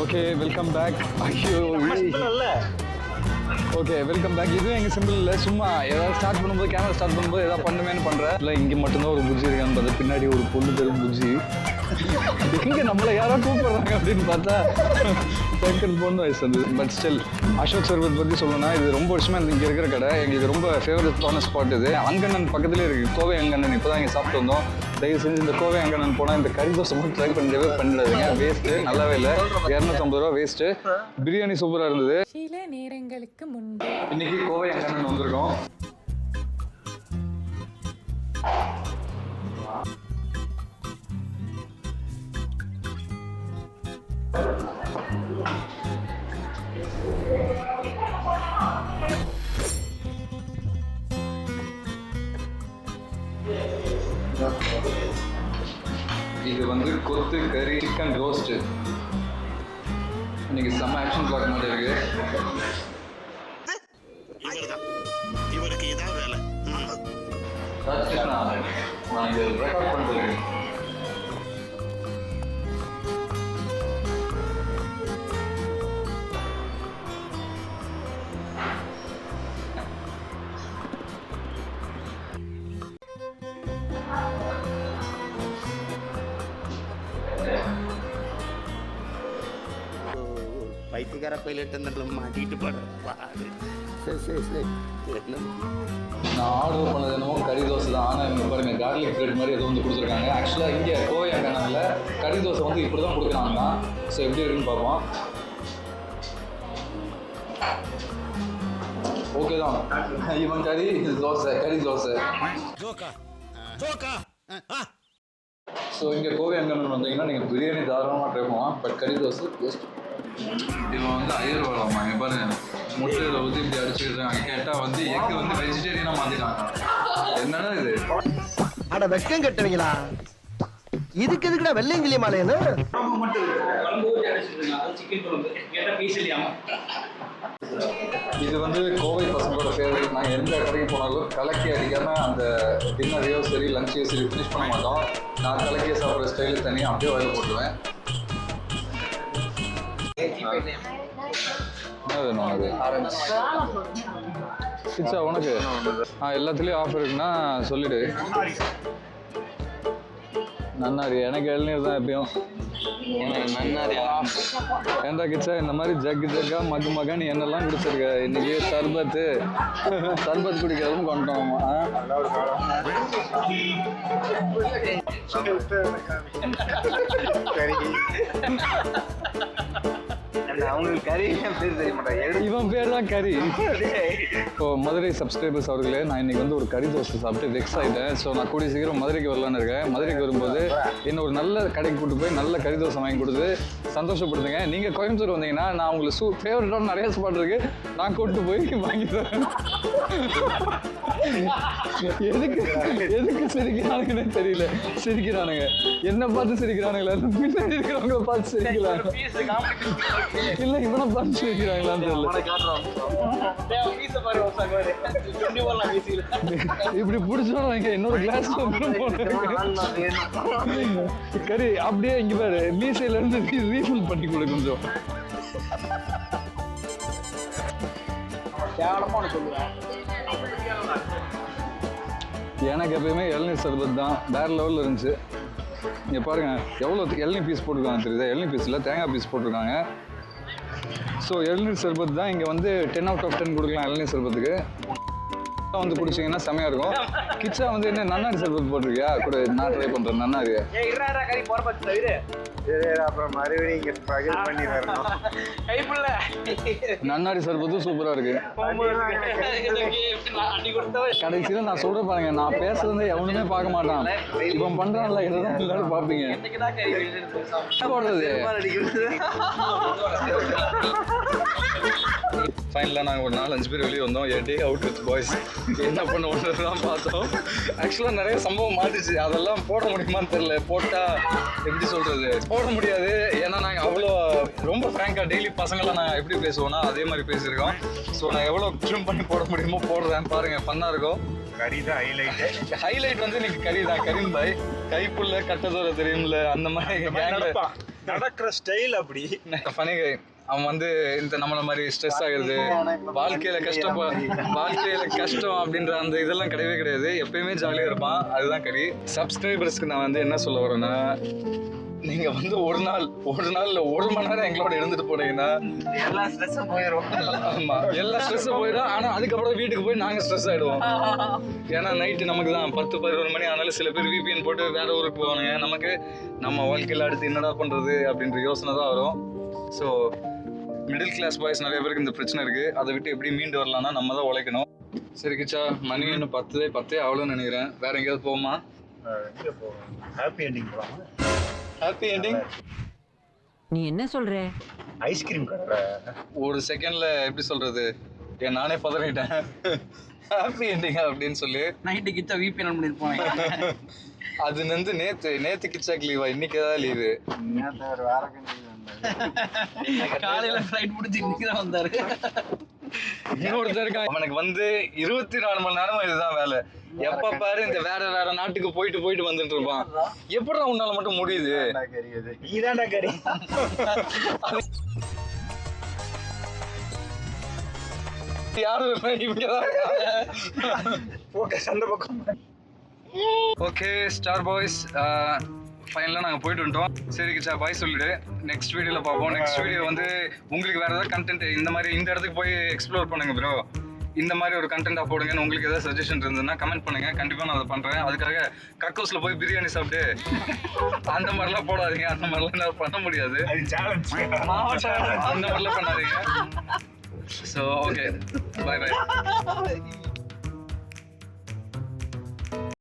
Okay welcome back ஐயோ okay welcome back இதுவும் எங்கள் சிம்பிள் இல்லை. சும்மா ஏதாவது ஸ்டார்ட் பண்ணும்போது கேமரா ஸ்டார்ட் பண்ணும்போது ஏதாவது பண்ணுமேன்னு பண்ணுறேன் இல்லை இங்கே மட்டும்தான் ஒரு புஜ்ஜி இருக்கான்னு பார்த்தா பின்னாடி ஒரு பொண்ணு பெரும் புஜ்ஜி. எங்கே நம்மளை யாரோ கூப்பிடுறாங்க அப்படின்னு பார்த்தா டக்குன்னு பொண்ணு வயசு வந்தது பட் ஸ்டில் அசோக் சர்வத் பற்றி சொல்லணும்னா இது ரொம்ப வருஷமா இங்கே இருக்கிற கடை. எங்களுக்கு ரொம்ப ஃபேவரட்டான ஸ்பாட் இது. அங்கண்ணன் பக்கத்துலேயே இருக்குது கோவை அங்கண்ணன் இப்போ தான் இங்கே சாப்பிட்டு வந்தோம். தயவு செஞ்சு இந்த கோவை அங்கண்ணன் போனால் இந்த கறி தோசை மட்டும் ட்ரை பண்ணவே பண்ணிடாதீங்க வேஸ்ட்டு நல்லாவே இல்லை. இரநூத்தம்பது ரூபா வேஸ்ட்டு பிரியாணி சூப்பராக இருந்தது. சில நேரங்களுக்கு முன்பு இன்னைக்கு கோவை அங்கண்ணன் வந்திருக்கோம். இது வந்து கொத்து கறி சிக்கன் ரோஸ்ட்டு இன்னைக்கு செம்ம ஆக்ஷன் பார்க்க இவர்தான். இவருக்கு இதான் வேலை. நான் இது ரெக்கார்ட் பண்ணுறேன் பைத்தியக்கார பைலட் மாட்டிட்டு பாடு சரி சரி சரி. நான் ஆர்டர் பண்ணது என்னமோ கறி தோசை தான். ஆனால் இங்கே பாருங்க கார்லிக் பிரெட் மாதிரி எதுவும் வந்து கொடுத்துருக்காங்க. ஆக்சுவலாக இங்கே கோவை அங்கனால கறி தோசை வந்து இப்படி தான் கொடுக்குறாங்க. ஸோ எப்படி இருக்குன்னு பார்ப்போம். ஓகே தான். இவன் கறி இது தோசை கறி தோசை. ஜோக்கா ஜோக்கா ஆ ஸோ இங்கே கோவை அங்கன்னு வந்தீங்கன்னா நீங்கள் பிரியாணி தாராளமாக ட்ரை பண்ணலாம். பட் கறி தோசை பெஸ்ட் இவன் வந்து ஐயர் வரலாமா இங்கே பாருங்க முட்டையில் ஊற்றி இப்படி அடிச்சுக்கிட்டாங்க கேட்டால் வந்து எக்கு வந்து வெஜிடேரியனாக மாற்றிட்டாங்க என்னன்னா இது? அட வெக்கம் கட்டுவீங்களா? இதுக்கு எதுக்குடா வெள்ளையங்கிலி மாலையன்னு இது வந்து கோவை பசங்களோட ஃபேவரட் நான் எந்த கடைக்கு போனாலும் கலக்கி அடிக்காமல் அந்த டின்னரையோ சரி லஞ்சையோ சரி ஃபினிஷ் பண்ண மாட்டோம். நான் கலக்கிய சாப்பிட்ற ஸ்டைலு தனியாக அப்படியே வாயில் போட்டுருவேன். என்ன வேணும் அது சிச்சா உனக்கு? ஆ எல்லாத்துலேயும் ஆஃபர் இருக்குன்னா சொல்லிடு. நன்னாரி எனக்கு இளநீர் தான் எப்பயும். ஏன்டா கிச்சா இந்த மாதிரி ஜக்கு ஜக்கா மக்கு மக்கா என்னெல்லாம் குடிச்சிருக்க? இன்னைக்கு சர்பத்து. சர்பத் குடிக்கிறதும் கொண்டோம். சரி. இவன் பேர் தான் கறி. இப்போ மதுரை சப்ஸ்கிரைபர்ஸ் அவர்களே நான் இன்னைக்கு வந்து ஒரு கறி தோசை சாப்பிட்டு வெக்ஸ் ஆகிட்டேன் ஸோ நான் கூடிய சீக்கிரம் மதுரைக்கு வரலான்னு இருக்கேன். மதுரைக்கு வரும்போது என்ன ஒரு நல்ல கடைக்கு கூட்டு போய் நல்ல கறி தோசை வாங்கி கொடுத்து சந்தோஷப்படுத்துங்க. நீங்கள் கோயம்புத்தூர் வந்தீங்கன்னா நான் உங்களுக்கு சூ ஃபேவரட்டான நிறைய ஸ்பாட் இருக்கு. நான் கூட்டு போய் வாங்கி தரேன். எதுக்கு எதுக்கு சிரிக்கிறானுங்கன்னே தெரியல. சிரிக்கிறானுங்க. என்ன பார்த்து சிரிக்கிறானுங்களா? பின்னாடி இருக்கிறவங்கள பார்த்து சிரிக்கிறாங்க இல்ல இவனை பார்த்து சிரிக்கிறாங்களான்னு தெரியல. இப்படி பிடிச்சோம் இன்னொரு கிளாஸ் கறி அப்படியே இங்க பாரு மீசையில இருந்து ரீஃபில் பண்ணி கொடு கொஞ்சம். எனக்கு எப்பயுமே இளநீர் சர்பத் தான். வேற லெவலில் இருந்துச்சு. இங்கே பாருங்க எவ்வளோ இளநீர் பீஸ் போட்டிருக்காங்க தெரியுதா? இளநீர் பீஸில் தேங்காய் பீஸ் போட்டிருக்காங்க. ஸோ இளநீர் சர்பத் தான் இங்கே வந்து டென் அவுட் ஆஃப் டென் கொடுக்கலாம் இளநீர் சர்பத்துக்கு. வந்து குடிச்சிங்கன்னா செமையாக இருக்கும். கிச்சா வந்து என்ன நன்னாரி சர்பத் போட்டிருக்கியா? கூட நான் ட்ரை பண்ணுறேன் நன்னாரி. அப்புறம் மறுபடியும் இங்க பகிர் பண்ணி வரணும். நன்னாரி சர்பத்தும் சூப்பராக இருக்கு. கடைசியில் நான் சொல்கிறேன் பாருங்க நான் பேசுறதை எவனுமே பார்க்க மாட்டான். இவன் பண்ணுறான்ல இதை தான் எல்லாரும் பார்ப்பீங்க. என்ன போடுறது? ஃபைனலாக நாங்கள் ஒரு நாலு அஞ்சு பேர் வெளியே வந்தோம். A day out with boys என்ன பண்ண ஒன்று தான் பார்த்தோம். ஆக்சுவலாக நிறைய சம்பவம் மாட்டுச்சு. அதெல்லாம் போட முடியுமான்னு தெரியல. போட்டால் எப்படி சொல்கிறது போட முடியாது. ஏன்னா நாங்கள் அவ்வளோ ரொம்ப ஃப்ராங்காக டெய்லி பசங்களாம் நான் எப்படி பேசுவோம்னா அதே மாதிரி பேசியிருக்கோம். ஸோ நான் எவ்வளோ ட்ரிம் பண்ணி போட முடியுமோ போடுறேன் பாருங்கள் ஃபன்னாக இருக்கும். கறி தான் ஹைலைட் ஹைலைட் வந்து இன்னைக்கு கறி தான் கரீம் பாய் கைப்புள்ள கட்டதோட தெரியும்ல. அந்த மாதிரி நடக்கிற ஸ்டைல் அப்படி. ஃபனி அவன் வந்து இந்த நம்மள மாதிரி ஸ்ட்ரெஸ் ஆகுறது வாழ்க்கையில கஷ்டம் வாழ்க்கையில கஷ்டம் அப்படின்ற அந்த இதெல்லாம் கிடையவே கிடையாது. எப்பயுமே ஜாலியாக இருப்பான். அதுதான் கறி சப்ஸ்கிரைபர்ஸ்க்கு நான் வந்து என்ன சொல்ல வரேன்னா நீங்க வந்து ஒரு நாள் ஒரு நாள்ல ஒரு மணி நேரம் எங்களோட இருந்துட்டு போனீங்கன்னா எல்லா ஸ்ட்ரெஸ்ஸும் போயிடும் ஆமா எல்லா ஸ்ட்ரெஸ்ஸும் போயிடும் ஆனா அதுக்கப்புறம் வீட்டுக்கு போய் நாங்க ஸ்ட்ரெஸ் ஆயிடுவோம். ஏன்னா நைட்டு நமக்கு தான் பத்து பதினொரு மணி ஆனாலும் சில பேர் விபிஎன் போட்டு வேற ஊருக்கு போவானுங்க. நமக்கு நம்ம வாழ்க்கையில அடுத்து என்னடா பண்றது அப்படின்ற யோசனை தான் வரும். ஸோ மிடில் கிளாஸ் பாய்ஸ் நிறைய பேருக்கு இந்த பிரச்சனை இருக்கு. அதை விட்டு எப்படி மீண்டு வரலாம்னா நம்ம தான் உழைக்கணும். சரி கிச்சா மணி இன்னும் பத்து பத்தே அவ்வளோன்னு நினைக்கிறேன். வேற எங்கேயாவது போமா எங்க போவோம். ஹாப்பி எண்டிங் போலாம்? ஹாப்பி எண்டிங் நீ என்ன சொல்ற ஐஸ்கிரீம் கடை ஒரு செகண்ட்ல எப்படி சொல்றது ஏன் நானே பதறிட்டேன் ஹாப்பி எண்டிங் அப்படின்னு சொல்லி நைட்டு கிட்ட விபிஎன் பண்ணிருப்போம் அது வந்து நேத்து நேத்து கிச்சாக்கு லீவா இன்னைக்கு ஏதாவது லீவு ஒரு வாரம் காலையில ஃபிளைட் முடிஞ்சு இன்னைக்கு தான் வந்தாரு அவனுக்கு வந்து இருபத்தி நாலு மணி நேரமும் இதுதான் வேலை. எப்ப பாரு இந்த வேற வேற நாட்டுக்கு போயிட்டு போயிட்டு வந்துட்டு இருப்பான். எப்படி உன்னால மட்டும் முடியுது? நீதான்டா கறி யாரும் பக்கம் ஓகே ஸ்டார் பாய்ஸ் ஃபைனலாக நாங்கள் போயிட்டு வந்துட்டோம். சரி கிச்சா பாய் சொல்லிடு. நெக்ஸ்ட் வீடியோவில் பார்ப்போம். நெக்ஸ்ட் வீடியோ வந்து உங்களுக்கு வேறு ஏதாவது கண்டென்ட் இந்த மாதிரி இந்த இடத்துக்கு போய் எக்ஸ்ப்ளோர் பண்ணுங்க ப்ரோ இந்த மாதிரி ஒரு கண்டென்ட்டாக போடுங்கன்னு உங்களுக்கு ஏதாவது சஜஷன் இருந்ததுன்னா கமெண்ட் பண்ணுங்க. கண்டிப்பாக நான் அதை பண்ணுறேன் அதுக்காக கக்கோஸில் போய் பிரியாணி சாப்பிட்டு அந்த மாதிரிலாம் போடாதீங்க. அந்த மாதிரிலாம் நான் பண்ண முடியாது. அந்த மாதிரிலாம் பண்ணாதீங்க. ஸோ ஓகே பாய் பாய்